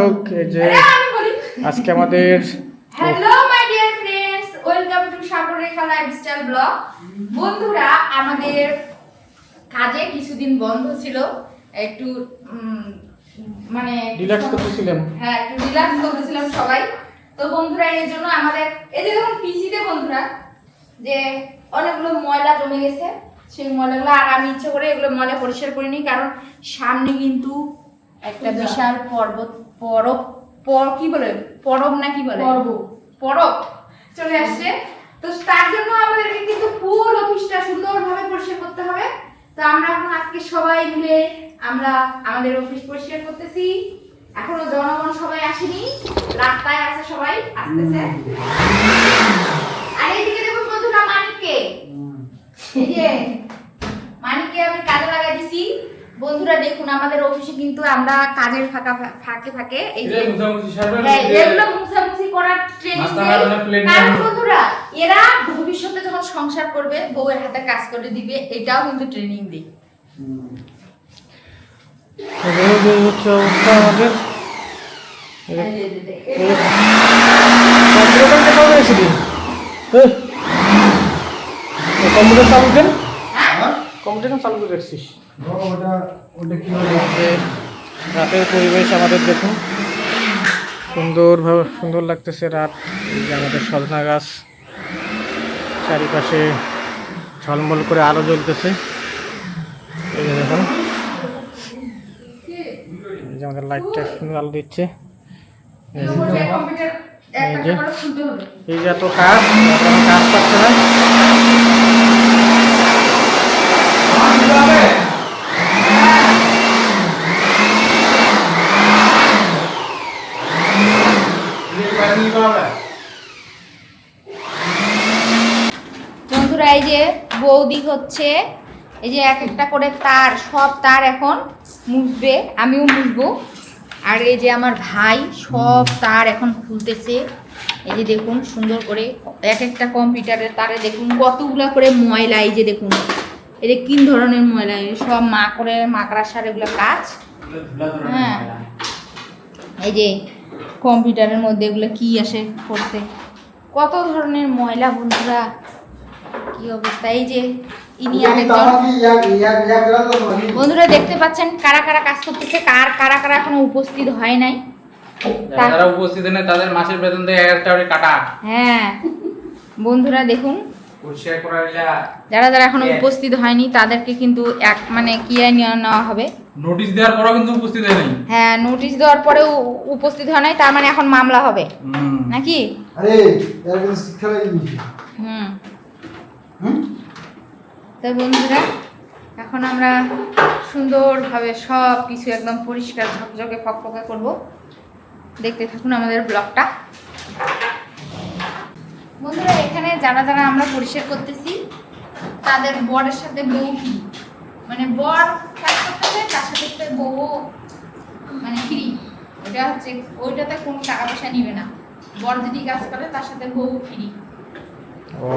দর্শক এই যে আজকে আমাদের hello my dear friends welcome to Sagarrekha lifestyle blog বন্ধুরা আমাদের কাজে কিছুদিন বন্ধ ছিল একটু মানে রিল্যাক্স করতেছিলেন। হ্যাঁ একটু রিল্যাক্স করতেছিলাম সবাই। তো বন্ধুরা এর জন্য আমাদের এই যে দেখুন পিসিতে বন্ধুরা যে অনেকগুলো ময়লা জমে গেছে সেই ময়লাগুলো আর আমি ইচ্ছে করে এগুলো ময়লা পরিষ্কার করিনি কারণ সামনে কিন্তু একটা বিশাল পর্বত পরব পর কি বলে? পরব না কি বলে? পর্ব। পরব। চলে আসছে। তো তার জন্য আমাদেরকে কিন্তু ফুল অফিসটা সুন্দরভাবে পরিষ্কার করতে হবে। তো আমরা এখন আজকে সবাই মিলে আমরা আমাদের অফিস পরিষ্কার করতেছি। এখনও জনগণ সবাই আসেনি। রাস্তায় আছে সবাই আসতেছে। আর এইদিকে দেখুন বন্ধুরা মানিককে। মানিককে আমি কাজে লাগাই দিছি। বন্ধুরা দেখুন আমাদের অফিসে কিন্তু আমরা কাজের ফাঁকা ফাঁকে ফাঁকে এই যে হ্যাঁ, এগুলো মুছামুছি করার ট্রেনিং কারণ বন্ধুরা এরা ভবিষ্যতে যখন সংসার করবে বউয়ের হাতে কাজ করে দিবে এটাও কিন্তু ট্রেনিং দিই। হচ্ছে অবস্থা আমাদের। কম্পিউটার চালু হ্যাঁ? কম্পিউটার চালু করে রাখছিস রাতের পরিবেশ আমাদের দেখুন। সুন্দরভাবে সুন্দর লাগতেছে রাত। এই যে আমাদের সজনা গাছ চারিপাশে ঝলমল করে আলো জ্বলতেছে। এই যে দেখুন। এই যে আমাদের লাইটটা সুন্দর আলো দিচ্ছে। এই যে- এই যে। এত কাজ কাজ পাচ্ছে না। বন্ধুরা এই যে বৌদি হচ্ছে এই যে এক একটা করে তার সব তার এখন মুছবে আমিও মুছবো। আর এই যে আমার ভাই সব তার এখন খুলতেছে। এই যে দেখুন সুন্দর করে এক একটা কম্পিউটারের তারে দেখুন কতগুলা করে ময়লা এই যে দেখুন। এই যে কিন ধরনের ময়লা সব মা করে মাকড়াসার এগুলো কাজ। হ্যাঁ। এই যে কম্পিউটারের মধ্যে এগুলো কি আসে করতে? কত ধরনের ময়লা বন্ধুরা? কি অবস্থা? এই যে ইনি আরেকজন। বন্ধুরা দেখতে পাচ্ছেন কারা কারা কাজ করতেছে কার কারা কারা এখনও উপস্থিত হয় নাই? তারা উপস্থিত নেই তাদের মাসের বেতন থেকে এক একটা করে কাটা। হ্যাঁ বন্ধুরা দেখুন যারা যারা এখনও উপস্থিত হয়নি তাদেরকে কিন্তু এক মানে কি নিয়ে নেওয়া হবে। নোটিশ দেওয়ার পরও কিন্তু উপস্থিত হয় নাই? হ্যাঁ নোটিশ দেওয়ার পরেও উপস্থিত হয় নাই তার মানে এখন মামলা হবে। নাকি? আরে এর কোনো শিক্ষা হুম? তো বন্ধুরা এখন আমরা সুন্দরভাবে সব কিছু একদম পরিষ্কার ঝকঝকে ফকফকে করব। দেখতে থাকুন আমাদের ব্লগটা। বন্ধুরা এখানে যারা যারা আমরা পরিষ্কার করতেছি তাদের বরের সাথে বউ কি? মানে বর কাজ করতেছে তার সাথে বউ মানে ফ্রি ওটা হচ্ছে ওইটাতে কোনো টাকা পয়সা নিবে না। বর যদি কাজ করে তার সাথে বউ ফ্রি। ও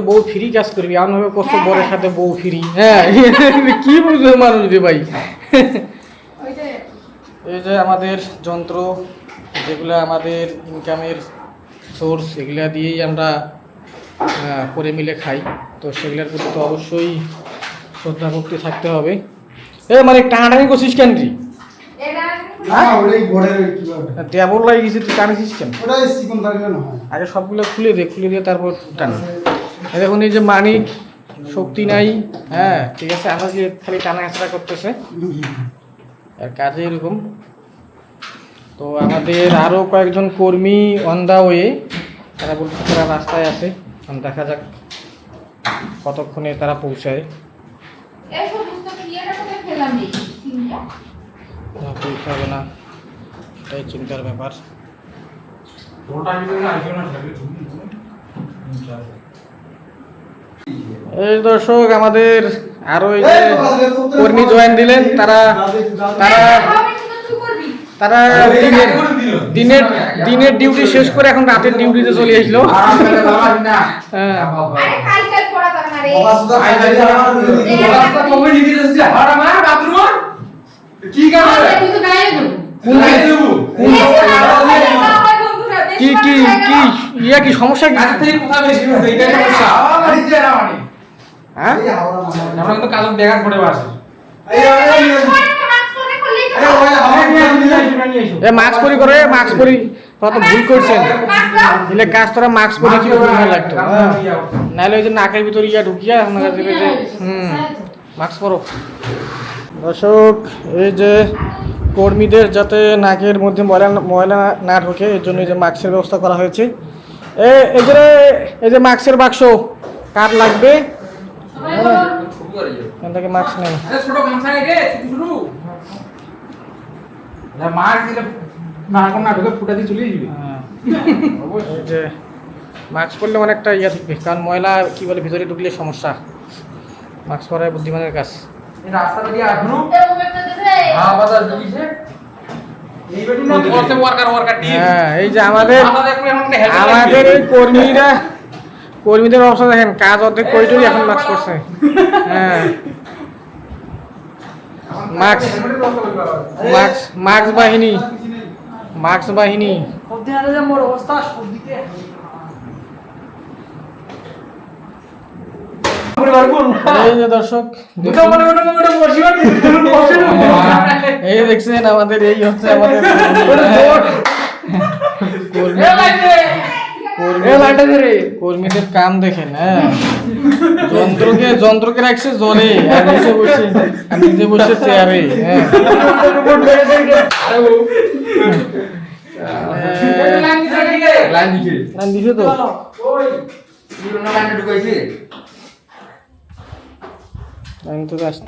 বউ ফ্রি কাজ করবি এমন ভাবে কষ্ট হ্যাঁ, বরের হ্যাঁ। সাথে বউ ফ্রি। হ্যাঁ কি বুঝবে মানুষ রে ভাই? এই যে আমাদের যন্ত্র যেগুলো আমাদের ইনকামের সোর্স এগুলা দিয়েই আমরা করে মিলে খাই। তো সেগুলোর প্রতি তো অবশ্যই শ্রদ্ধা ভক্তি থাকতে হবে। এ মানে টানাটানি করছিস কেন রে? বোর্ডের দেবর লাগে গেছে তুই কেন? হয়। আগে সবগুলো খুলে দে খুলে দিয়ে তারপর টান। দেখুন এই যে মানিক শক্তি নাই হ্যাঁ ঠিক আছে আমরা যে খালি টানা হেঁচড়া করতেছে আর কাজে এরকম। তো আমাদের আরও কয়েকজন কর্মী অন দা ওয়ে তারা বলছে তারা রাস্তায় আছে। দেখা যাক কতক্ষণে তারা পৌঁছায়। পৌঁছাবে না। এটাই চিন্তার ব্যাপার। এই দর্শক আমাদের আরও এই যে কর্মী জয়েন দিলেন তারা তারা হবে কিন্তু তুই করবি তারা দিনের দিনের দিনের ডিউটি শেষ করে এখন রাতের ডিউটিতে চলে আসলো। হ্যাঁ। কি কাজ কি কি ইয়া কি সমস্যা হ্যাঁ। আমরা কিন্তু কাজের দেখা করে বাসি এ মাস্ক পরি করে মাস্ক পরি। তোরা তো ভুল করছেন। দিলে কাজ তোরা মাস্ক পরে কি ভালো লাগতো। নাহলে ওই যে নাকের ভিতর ইয়া ঢুকিয়া আপনারা দেবে যে হুম। মাস্ক পরো। দর্শক এই যে কর্মীদের যাতে নাকের মধ্যে ময়লা ময়লা না ঢোকে এর জন্য এই যে মাস্কের ব্যবস্থা করা হয়েছে। এ এই যে এই যে মাস্কের বাক্স কার লাগবে? এখান থেকে মাস্ক নেই। আরে ছোট গামছা রে শুরু মার দিলে না না ঢুকে ফুটা দিয়ে চলে যাবে যে মাস্ক পরলে অনেকটা ইয়া থাকবে কারণ ময়লা কি বলে ভিতরে ঢুকলে সমস্যা। মাস্ক বুদ্ধিমানের কাজ। রাস্তা দিয়ে আগুনো হ্যাঁ বাজার ঢুকিছে এই হ্যাঁ এই যে আমাদের আমাদের এখন একটা হেল্প আমাদের এই কর্মীরা কর্মীদের অবস্থা দেখেন কাজ অর্ধেক করিটরি এখন মাস্ক করছে হ্যাঁ। মাস্ক মাস্ক মাস্ক বাহিনী। মাস্ক বাহিনী। দর্শক এই দেখছেন আমাদের এই হচ্ছে আমাদের কর্মীদের কাম দেখেন হ্যাঁ। যন্ত্রকে যন্ত্রকে রাখছে জলে আর নিচে বসে নিজে বসে চেয়ারে হ্যাঁ। দিছে। তো।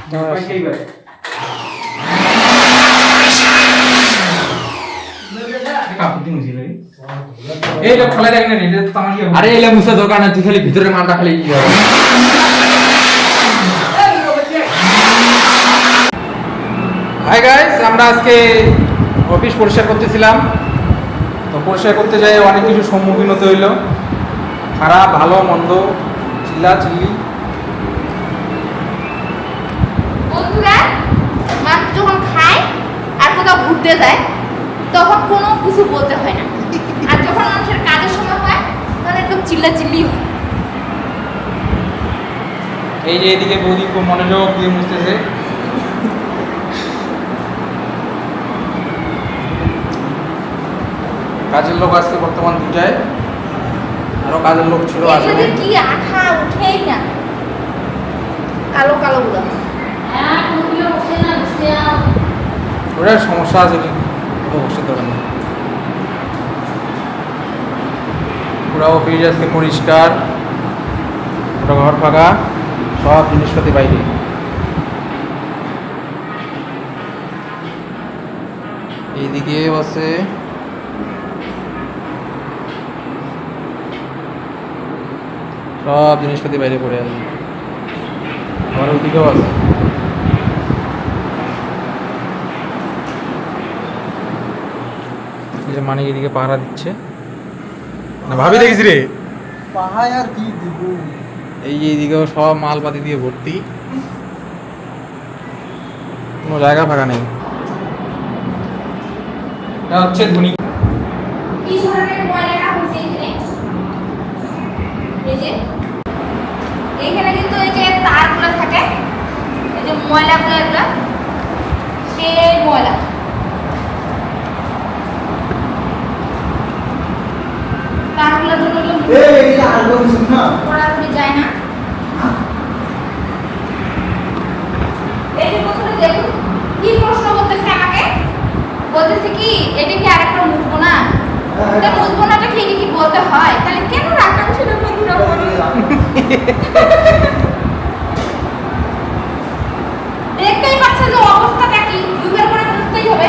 তো আসতে আসছে এই লোক খোলা দেখেন রে এটা তো আরে এলে মুসা দরকার না তুই খালি ভিতরে মালটা খালি। কি হবে হাই গাইস আমরা আজকে অফিস পরিষ্কার করতেছিলাম। তো পরিষ্কার করতে যাই অনেক কিছু সম্মুখীন হতে হইল। খারাপ ভালো মন্দ চিল্লা চিল্লি। বন্ধুরা মানুষ যখন খায় আর কোথাও ঘুরতে যায় তখন কোনো কিছু বলতে হয় না। আর যখন মানুষের কাজের সময় হয় তখন একদম চিল্লা চিল্লি হয় এই যে এদিকে বৌদি খুব মনোযোগ দিয়ে মুছতেছে। কাজের লোক আজকে বর্তমান দুটায়। আরও কাজের লোক ছিল আসলে। কি আঠা উঠেই না। কালো কালো গুলো ওটার সমস্যা আছে কি বসে ধরে না। পুরো অফিস আজকে পরিষ্কার। ওটা ঘর ফাঁকা, সব জিনিসপাতি বাইরে। এইদিকে আছে সব জিনিসপাতি বাইরে পড়ে আছে। আমার ওইদিকেও আছে। যে মানিক এদিকে পাহারা দিচ্ছে। না ভাবি দেখিস রে। পাহাড় আর কি দিব? এই যে এইদিকেও সব মালপাতি দিয়ে ভর্তি। কোনো জায়গা ফাঁকা নেই। এটা হচ্ছে ধনী। কি ধরনের ময়লাটা হচ্ছে এখানে? এই যে এইখানে কিন্তু এই যে তারগুলো থাকে এই যে ময়লাগুলো এগুলো সেই ময়লা। তারগুলো জন্য এগুলো এই এই আর বলছিস না। পড়াশোনা যায় না। এই যে প্রথমে দেখুন কি প্রশ্ন করতেছে আমাকে? বলতেছে কি এটা কি আরেকটা মুছবো না? এটা মুছবো নাটা ঠিকই কি বলতে হয়? তাহলে কেন রাখা ছিল বন্ধুরা বলুন? দেখতেই পাচ্ছে যে অবস্থাটা কি দুবার করে বুঝতেই হবে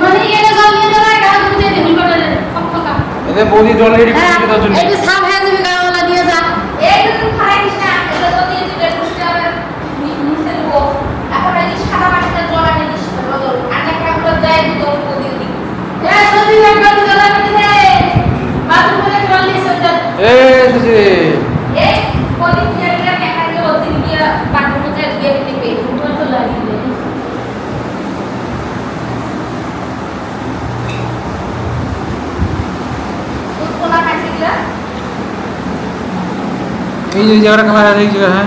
মানে এটা জল নিয়ে যাবে গাও দিতে দিবি করে ফকফকা এদের বৌদি জল রেডি হ্যাঁ এটা তার জন্য একটু সাফ হয়ে যাবে গাওয়ালা দিয়ে যা এই যদি খাইস না এটা তো দিয়ে দিবে বুঝতে হবে নিচে দেবো এখন এই যে সাদা পানিতে জল আনি দিস বদল আর একটা করে দেয় দুটো উপর দিয়ে দিই এ যদি একটা জল দিতে বাথরুমে জল নিয়ে সব এই এসেছে এই এই যে জায়গাটা কালা এই জায়গা হ্যাঁ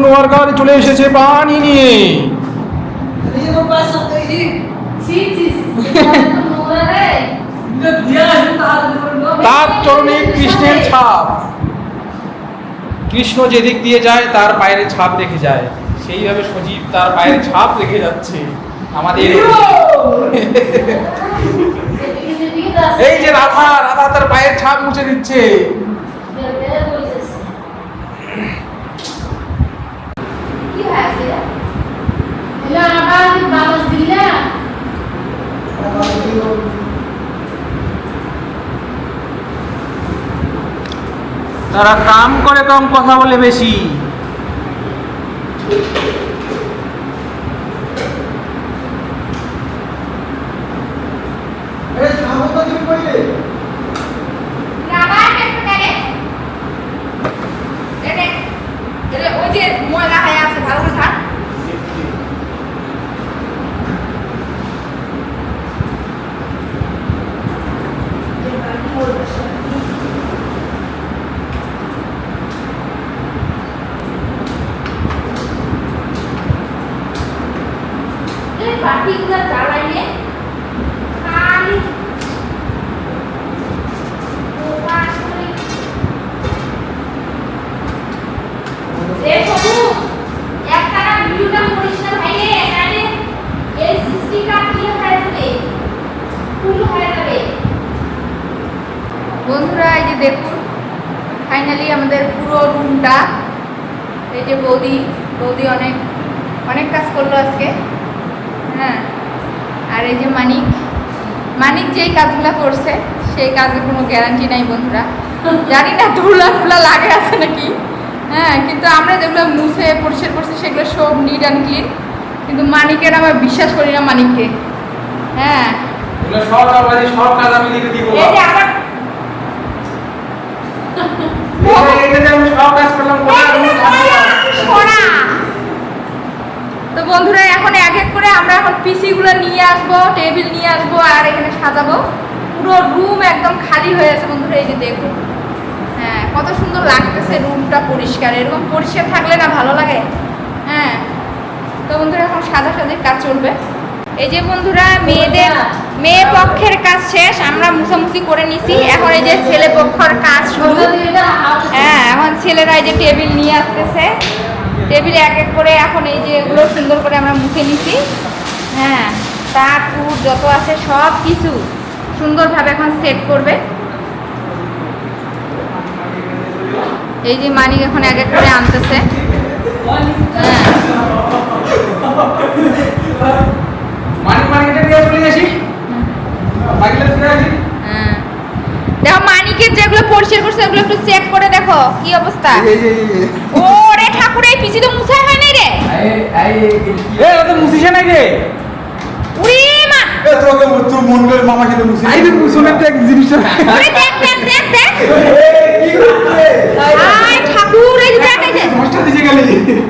নোয়ার গাড়ি চলে এসেছে পানি নিয়ে? তার চরণে কৃষ্ণের ছাপ। কৃষ্ণ যেদিক দিয়ে যায় তার পায়ের ছাপ রেখে যায়। সেইভাবে সজীব তার পায়ের ছাপ রেখে যাচ্ছে আমাদের। এই যে রাধা রাধা তার পায়ের ছাপ মুছে দিচ্ছে। তারা কাম করে কম কথা বলে বেশি এই খাব তো তুমি কইলে আবার একটু দেখে দেখে এরে ওই যে ময়লা হয়ে আছে ভালো করে থাক এই বাটিগুলো জ্বালাইলে খালি প্রকাশ করে এ সবু একটানা ভিডিওটা করিস না ভাই রে নালে এই সিস্টিকা কি হয়ে যাবে ফুল হয়ে যাবে বন্ধুরা এই যে দেখুন ফাইনালি আমাদের পুরো রুমটা এই যে বৌদি বৌদি অনেক অনেক কাজ করল আজকে। হ্যাঁ আর এই যে মানিক মানিক যেই কাজগুলো করছে সেই কাজের কোনো গ্যারান্টি নাই বন্ধুরা। জানি না ধুলা টুলা লাগে আছে নাকি? হ্যাঁ কিন্তু আমরা যেগুলো মুছে পরিষ্কার করছি সেগুলো সব নিট অ্যান্ড ক্লিন কিন্তু মানিকের আমার বিশ্বাস করি না মানিককে। হ্যাঁ। সব সব কাজ আমি লিখে দিব এই যে আমার তো বন্ধুরা, এখন এক এক করে আমরা এখন পিসি গুলো নিয়ে আসব, টেবিল নিয়ে আসব আর এখানে সাজাবো। পুরো রুম একদম খালি হয়ে আছে বন্ধুরা, এই যে দেখুন। হ্যাঁ কত সুন্দর লাগতেছে রুমটা পরিষ্কার। এরকম পরিষ্কার থাকলে না ভালো লাগে। হ্যাঁ তো বন্ধুরা, এখন সাজাসাজির কাজ চলবে। এই যে বন্ধুরা, মেয়েদের মেয়ে পক্ষের কাজ শেষ, আমরা মুছামুছি করে নিছি। এখন এই যে ছেলে পক্ষের কাজ শুরু। হ্যাঁ এখন ছেলেরা এই যে টেবিল নিয়ে আসতেছে। টেবিল এক এক করে এখন এই যে এগুলো সুন্দর করে আমরা মুছে নিছি। হ্যাঁ তার টুর যত আছে সব কিছু সুন্দরভাবে এখন সেট করবে। এই যে মানিক এখন এক এক করে আনতেছে। হ্যাঁ। মার্কেটে নিয়ে চলে আসি বাইকটা ফিরে আসি? হ্যাঁ। দেখো মানিকের যেগুলো পরিষ্কার করছে ওগুলো একটু চেক করে দেখো কি অবস্থা? ও রে ঠাকুর এই। পিসি তো মুছাই হয় নাই রে। এ ও তো মুছিছে নাই রে। উড়ি মা। এ তোকে তোর মন করে মামা খেতে মুছি আই তো মুছনে তো এক জিনিসটা উড়ি দেখ দেখ দেখ দেখ। কি করছে আয় ঠাকুর এই দেখ এই যে। ঘষটা দিছে গেলি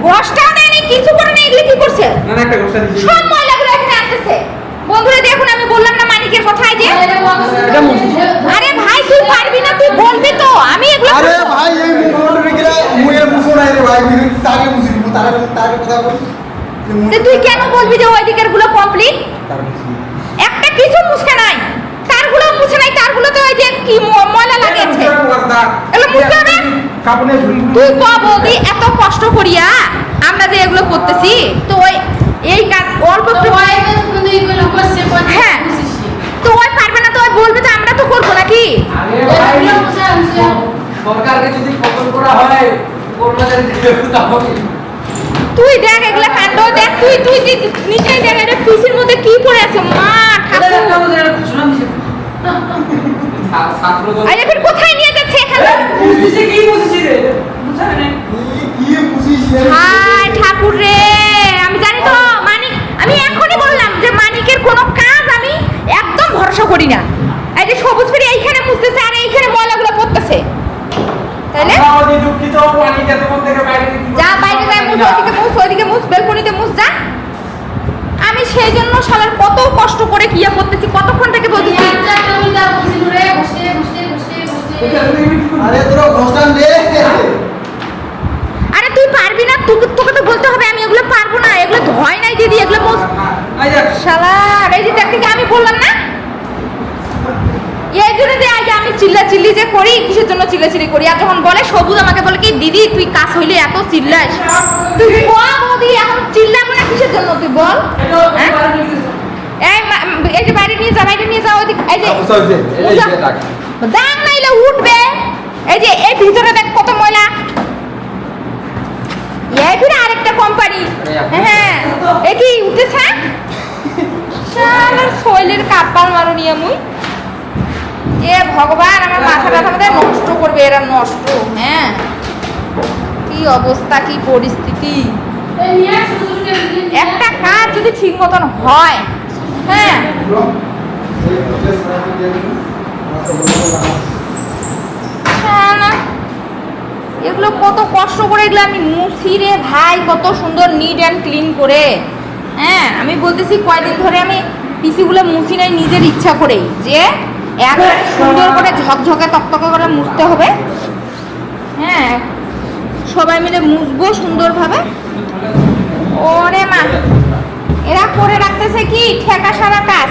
ঘষটাও নেই নেই কিছু করে নেই এগুলো কি করছে? না না একটা দিছে। সব ময়লাগুলো এখানে আনতেছে বন্ধুরা দেখুন আমি বললাম না মানিকের কথা যে। আরে ভাই তুই পারবি না তুই বলবি তো। আমি এগুলো আরে ভাই এই মুখটা রেখে মুয়ে মুছো নাই রে ভাই তাকে দিব তারে তারে কথা বল। তুই কেন বলবি যে ওই দিকেরগুলো কমপ্লিট একটা কিছু মুছে নাই। তারগুলো মুছে নাই তারগুলো তো ওই যে কি ময়লা লাগিয়েছে। এগুলো মুছতে হবে? তুই বৌদি এত কষ্ট করিয়া আমরা যে এগুলো করতেছি তো ওই এই কাজ অল্প একটু হ্যাঁ। তো ওই পারবে না তো ওই বলবে তো আমরা তো করব নাকি? সরকারকে যদি পতন করা হয় কর্মচারীদের ব্যবস্থা হবে তুই দেখ এগুলা কাণ্ড দেখ তুই তুই নিচে দেখ এটা পিসির মধ্যে কি পড়ে আছে? মা ঠাকুর। আরে ফির কোথায় নিয়ে যাচ্ছে এখানে? কি কি মুছিস রে? হায় ঠাকুর রে। তো মানিক আমি এখনই বললাম যে মানিকের কোনো কাজ আমি একদম ভরসা করি না। এই যে সবুজ ফিরে এইখানে মুছতেছে আর এইখানে ময়লাগুলো পড়তেছে। তাইলে? আমাদের দুঃখিত পানি যাতে থেকে বাইরে যা বাইরে যায় মুছ ওইদিকে মুছ ওইদিকে মুছ বেলকনিতে মুছ যা। আমি সেই জন্য শালার কত কষ্ট করে কিয়া করতেছি কতক্ষণ থেকে বলতেছি আরে তোকে তোকে তো বলতে হবে আমি এগুলো পারব না। এগুলো ধয় নাই দিদি এগুলো মোস এই যে দেখ থেকে আমি বললাম না? এই জন্য যে আজ আমি চিল্লা চিল্লি যে করি কিসের জন্য চিল্লা চিল্লি করি? আর যখন বলে সবুজ আমাকে বলে কি দিদি তুই কাজ হইলে এত চিল্লাস? তুই বল বৌদি এখন চিল্লাবো না কিসের জন্য তুই বল? হ্যাঁ? এই যে বাড়ি নিয়ে যা বাইরে নিয়ে যাও এই যে রাখ দাম নাইলে উঠবে। এই যে এই ভিতরে দেখ কত ময়লা। ফিরে আরেকটা কোম্পানি। হ্যাঁ। এ কি উঠেছে? শালার শৈলের কাপ্পাল মারুনি আমি এ ভগবান আমার মাথা ব্যথা মাথায় নষ্ট করবে এরা নষ্ট। হ্যাঁ। কি অবস্থা কি পরিস্থিতি। একটা কাজ যদি ঠিক মতন হয় হ্যাঁ। শালা, এগুলো কত কষ্ট করে এগুলো আমি মুছি রে ভাই কত সুন্দর নিট অ্যান্ড ক্লিন করে। হ্যাঁ আমি বলতেছি কয়দিন ধরে আমি পিসিগুলো মুছি নাই নিজের ইচ্ছা করেই যে এক সুন্দর করে ঝকঝকে তকতকে করে মুছতে হবে। হ্যাঁ সবাই মিলে মুছবো সুন্দরভাবে। ওরে মা এরা করে রাখতেছে কি? ঠেকা সারা কাজ।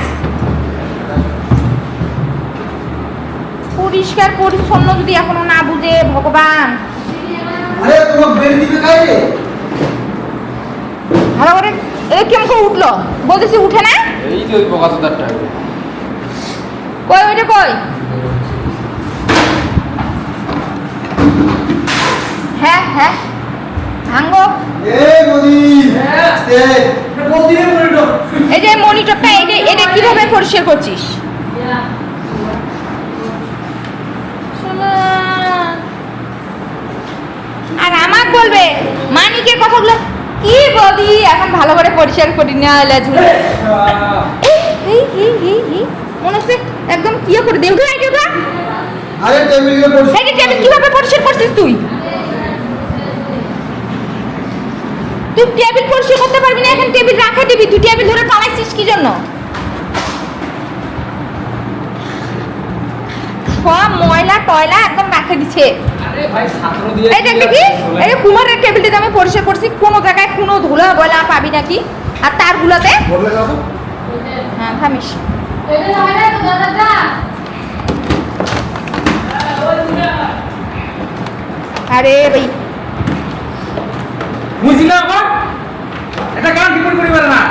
পরিষ্কার পরিচ্ছন্ন যদি এখনও না বুঝে ভগবান। আরে তোমার বের দিবে কাই রে ভালো করে এ কেমন করে উঠল? বলতেছি উঠে না। এই যে ওই বোকাচোদারটা কই ওইটা কই? হ্যাঁ হ্যাঁ। ভাঙ্গো। এই মোদি আস্তে এই যে মনিটরটা এটা এটা কীভাবে পরিষ্কার করছিস শালা। আর আমার বলবে মানিকের কথাগুলো কি এখন ভালো করে পরিষ্কার করি না এলে এই, এই, এই, এই, এই, মনে হচ্ছে একদম কি করে দেউ উঠে দেউ আরে টেবিলে এই টেবিল কীভাবে পরিষ্কার করছিস তুই? তুই টেবিল পরিষ্কার করতে পারবি না এখন টেবিল রাখা দিবি। তুই টেবিল ধরে পালাইছিস কি জন্য? সব ময়লা টয়লা একদম রাখে দিছে। দেখবি কি? এই কুমারের টেবিলটিতে আমি পরিষ্কার করছি কোনো জায়গায় কোনো ধুলা বয়লা পাবি নাকি? আর তার গুলাতে? হ্যাঁ থামিস। এটা আরে ভাই। বুঝলি এখন এটা কারণ কি করে করি পারে না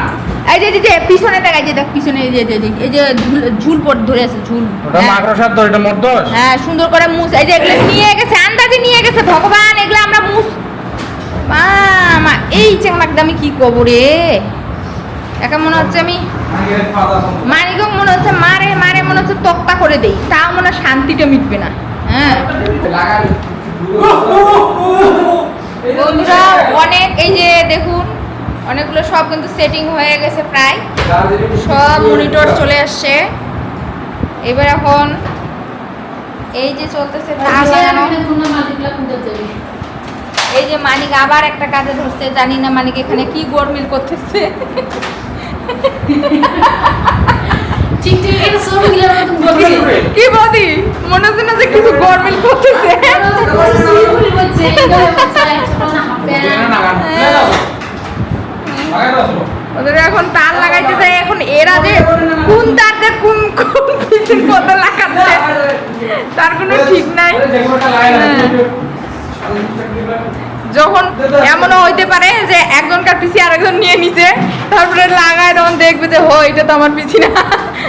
এই যে যে পিছনে দেখ যে দেখ পিছনে এই যে এই যে- এই যে ঝুল ঝুল পর ধরে আছে ঝুল। ওটা হ্যাঁ। মাকড়সার দোষ এটা মোর হ্যাঁ সুন্দর করে মুছ এই যে এগুলো নিয়ে গেছে আন্দাজে নিয়ে গেছে ভগবান এগুলো আমরা মুছ। মা এই চেংমাকটা আমি কি করব রে? একা মনে হচ্ছে আমি মানিকও মনে হচ্ছে মারে মারে মনে হচ্ছে তক্তা করে দেই। তাও মনে হয় শান্তিটা মিটবে না। হ্যাঁ। বন্ধুরা অনেক এই যে দেখুন অনেকগুলো সব কিন্তু সেটিং হয়ে গেছে প্রায়। সব মনিটর চলে আসছে। এবার এখন এই যে চলতেছে এই যে মানিক আবার একটা কাজে ধরছে জানি না মানিক এখানে কি গোড়মিল করতেছে। ঠিক ঠিক এটা সব গিয়ে আমরা তুমি বলছি কি বদি মনে হচ্ছে না যে কিছু গোড়মিল করতেছে সিউরি বলছে এটা বলছে ছোট না হাফ ওদের এখন তার লাগাইতে যায় এখন এরা যে কোন তারটা কোন কোন পিসের মতো লাগাচ্ছে তার কোনো ঠিক নাই যখন এমনও হইতে পারে যে একজনকার পিসি আরেকজন নিয়ে নিছে, তারপরে লাগায় তখন দেখবে যে, হো, এটা তো আমার পিসি না।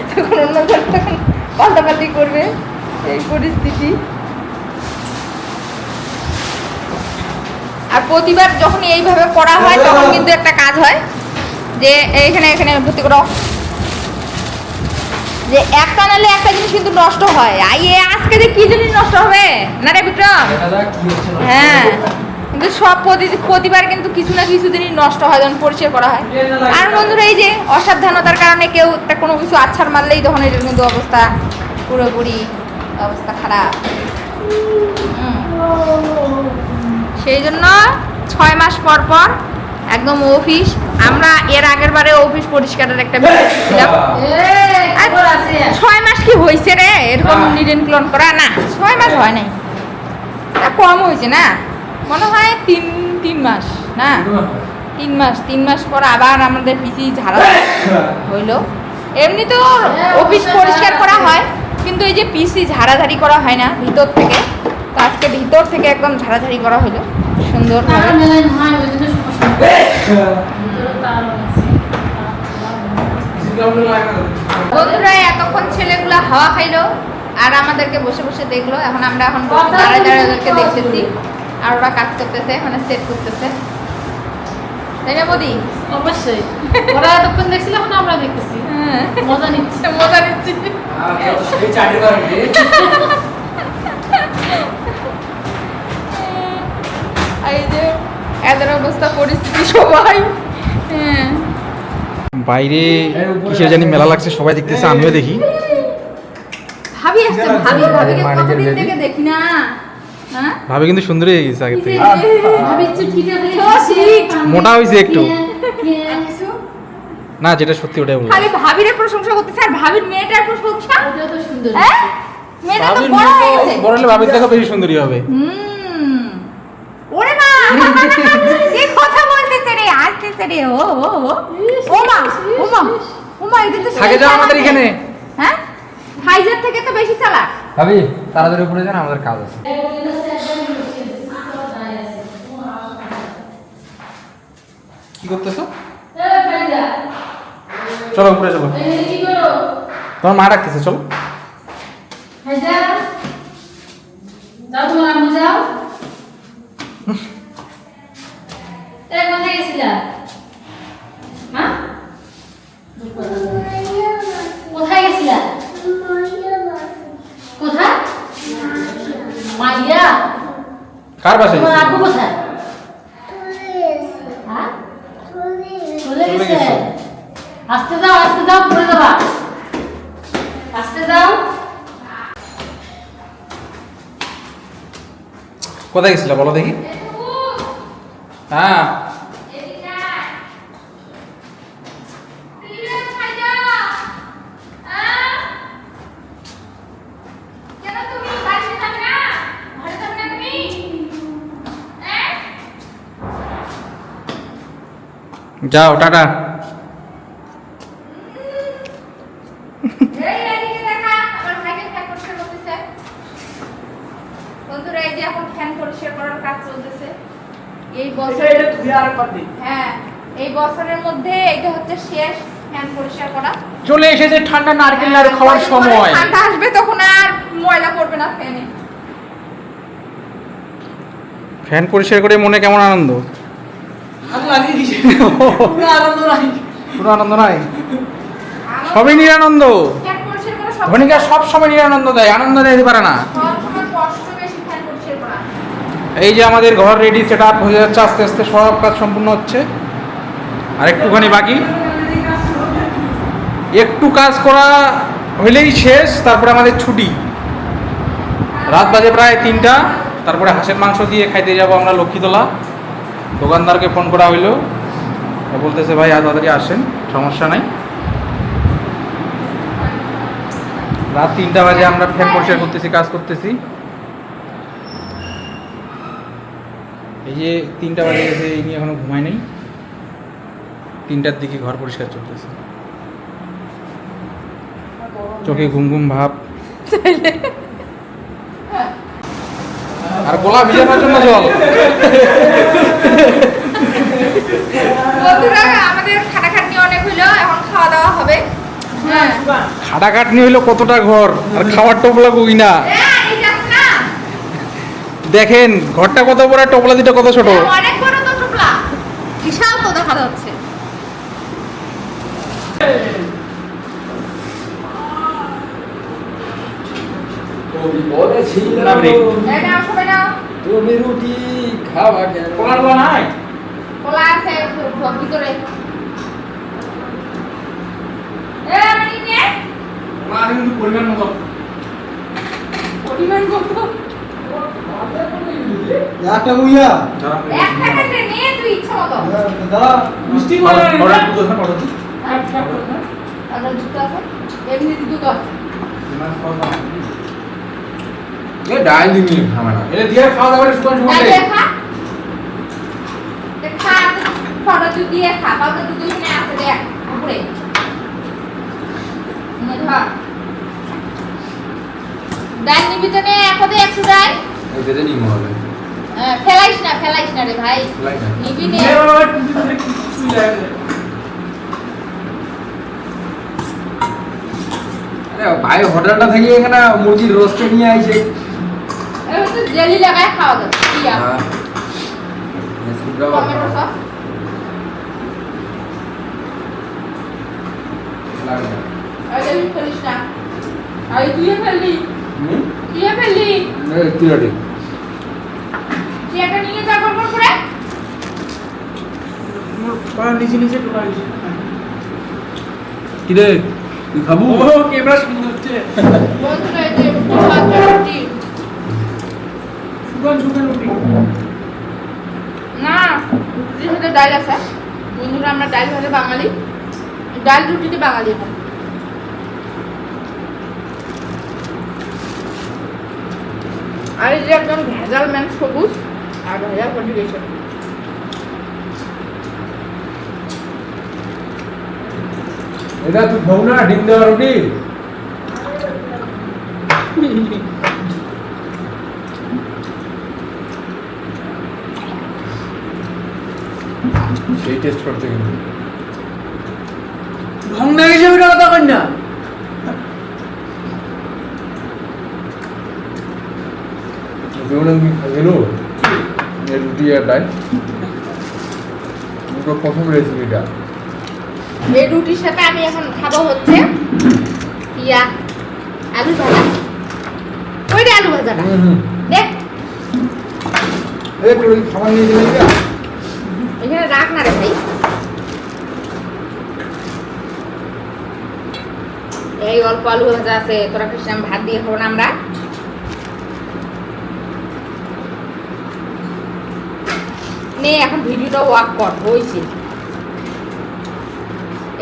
তখন অন্যজন তখন পাল্টাপাল্টি করবে এই পরিস্থিতি। আর প্রতিবার যখন এইভাবে করা হয়, তখন কিন্তু একটা কাজ হয় যে এইখানে এখানে ভর্তি করো। যে একটা নালে একটা জিনিস কিন্তু নষ্ট হয়। আই এ আজকে যে কি জিনিস নষ্ট হবে? না রে বিক্রম? হ্যাঁ। কিন্তু সব প্রতি- প্রতিবার কিন্তু কিছু না কিছু জিনিস নষ্ট হয় যখন পরিষ্কার করা হয়। আর বন্ধুরা এই যে অসাবধানতার কারণে কেউ একটা কোনো কিছু আছাড় মারলেই তখন এটার কিন্তু অবস্থা পুরোপুরি অবস্থা খারাপ। সেই জন্য ছয় মাস পর পর একদম অফিস আমরা এর আগের বারে অফিস পরিষ্কারের একটা ছিলাম এই ছয় মাস কি হয়েছে রে? এরকম। নিডেন ক্লোন করা না। ছয় মাস হয় নাই। তা কম হয়েছে না? মনে হয় তিন তিন মাস না? তিন মাস। তিন মাস পর আবার আমাদের পিসি ঝাড়া হইল। এমনি তো অফিস পরিষ্কার করা হয় কিন্তু এই যে পিসি ঝাড়াঝাড়ি করা হয় না ভিতর থেকে তো আজকে ভিতর থেকে একদম ঝাড়াঝাড়ি করা হলো সুন্দর হয় বন্ধুরা এতক্ষণ ছেলেগুলো হাওয়া খাইলো আর আমাদেরকে বসে বসে দেখল। এখন আমরা এখন দাঁড়ায় দাঁড়ায় ওদেরকে দেখতেছি আর ওরা কাজ করতেছে মানে সেট করতেছে। তাই না মোদি অবশ্যই। ওরা এতক্ষণ দেখছিল এখন আমরা দেখতেছি। হ্যাঁ। মজা নিচ্ছে। মজা আর এই যে এদের অবস্থা পরিস্থিতি সবাই। হ্যাঁ। বাইরে কিসের জানি মেলা লাগছে সবাই দেখতেছে আমিও দেখি। ভাবি আসছে ভাবি ভাবিকে মানিকের কতদিন থেকে দেখি। না? হ্যাঁ? ভাবে কিন্তু সুন্দরী হয়ে গেছে আগে থেকে। আছে। মোটা হয়েছে একটু। না যেটা সত্যি ওটাই বলব। খালি ভাবিরে প্রশংসা করতেছে আর ভাবির মেয়েটার প্রশংসা? ওটা তো সুন্দর হ্যাঁ? মেয়েটা তো ভাবির বড় হয়ে গেছে। বড় হলে ভাবির থেকে বেশি সুন্দরী হবে। হুম ওরে মা কি কথা বলতেছে রে রে ও ও ও। ও মা ও মা ও মা এটা তো থাকে সেই যাও আমাদের এখানে। হ্যাঁ? ফাইজার থেকে তো বেশি চালাক। ভাবি তাড়াতাড়ি উপরে যান আমাদের কাজ আছে। কি করতেছো? চলো উপরে চলো তোমার মা ডাকতেছে চলো। হাইজা কার বাসায় তোমার আব্বু কোথায়? হ্যাঁ? চলে চলে গেছে। গেছে। আস্তে যাও আস্তে যাও পড়ে যাবা। আস্তে যাও। কোথায় গেছিলা বলো দেখি? হ্যাঁ। যাও টাটা। বন্ধুরা এই যে এখন ফ্যান পরিষ্কার করার কাজ চলতেছে। এই বছর হ্যাঁ এই বছরের মধ্যে এটা হচ্ছে শেষ ফ্যান পরিষ্কার করা। চলে এসেছে ঠান্ডা নারকেল নাড়ু খাওয়ার সময়। ঠান্ডা আসবে তখন আর ময়লা পড়বে না ফ্যানে। ফ্যান পরিষ্কার করে মনে কেমন আনন্দ? পুরো আনন্দ নাই। সবই নিরানন্দ। ধনিকা সব সময় নিরানন্দ দেয় আনন্দ দিতে পারে না। এই যে আমাদের ঘর রেডি সেট আপ হয়ে যাচ্ছে আস্তে আস্তে সব কাজ সম্পূর্ণ হচ্ছে। আর একটুখানি বাকি। একটু কাজ করা হইলেই শেষ তারপরে আমাদের ছুটি। রাত বাজে প্রায় তিনটা তারপরে হাঁসের মাংস দিয়ে খাইতে যাব আমরা লক্ষ্মীতলা। দোকানদারকে ফোন করা হইল। বলতেছে ভাই আজ তাড়াতাড়ি আসেন, সমস্যা নাই। রাত তিনটা বাজে, আমরা ফ্যান পরিষ্কার করতেছি, কাজ করতেছি। এই যে তিনটা বাজে গেছে, এই নিয়ে এখনও ঘুমায় নেই। তিনটার দিকে ঘর পরিষ্কার চলতেছে। চোখে ঘুম ঘুম ভাব। আর গোলা ভিজানোর জন্য জল? বন্ধুরা আমাদের খাটাখাটনি অনেক হইল এখন খাওয়া দাওয়া হবে। হ্যাঁ। খাটা খাটনি হইল কতটা ঘর আর খাওয়ার টোপলা কই না? দেখেন ঘরটা কত বড় টোপলা দিটা কত ছোট? অনেক বড় তো টুকলা বিশাল তো দেখা যাচ্ছে না নাও তুমি রুটি খাওয়া কেন? কলার কোলার নাই কলা আছে ভিতরে। এ আমি নে কোলা কিন্তু পরিমাণ মতো। পরিমাণ কত একটা বুইয়া এক প্যাকেটে নিয়ে তুই ইচ্ছা মতো। দাদা মিষ্টি অর্ডার দুধ আছে অর্ডার আচ্ছা আর দুটো আছে। এমনি দুটো আছে। এ ডাল দিবি খাবে না। দিয়ে খাওয়া দাওয়ার সুপার দেখা দুধ দিয়ে খা পাউডার দুধ ওইখানে আছে দেখ উপরে। নে ধর। ডাল নিবি তো নে একদে একশো ডাল এই বেঁধে নিই মহলে হ্যাঁ, ফেলাইস না ফেলাইস না রে ভাই। লাই না। নিবি ভাই হোটেলটা থেকে এখানে মুরগির রোস্টে নিয়ে আইছে। হচ্ছে জেলি লাগায় খাওয়া যাবে। ইয়া হ্যাঁ। Tomato sauce. আর ফেলিস না। আর তুই ফেললি তুই ফেললি তিরাটি তুই নিয়ে যা করব করে পা নিচে নিচে টোকা কি রে তুই খাব? ও ক্যামেরা হচ্ছে। বন্ধুরা এই যে ভাত রুটি সুগান সুগান রুটি। না রুটির সাথে ডাল আছে। বন্ধুরা আমরা ডাল ভাতে বাঙালি। ডাল রুটিতে বাঙালি এখন আর এই যে একজন ভেজাল ম্যান সবুজ আর ভেজাল পটি এটা তুই খাব না ডিম দেওয়া রুটি। সেই টেস্ট করতে কিন্তু ভং না গেছে ওটা কথা কই না। যেমন আমি খাইলো রুটি আর প্রথম রেসিপিটা এই রুটির সাথে আমি এখন খাব হচ্ছে ইয়া আলু ভাজা। ওই আলু ভাজাটা? দেখ খাবার নিয়ে এখানে রাখ না রে ভাই। এই অল্প আলু ভাজা আছে, তোরা কৃষ্ণ ভাত দিয়ে খাব না আমরা। নে, এখন ভিডিওটা ওয়াক কর হয়েছে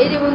এই যে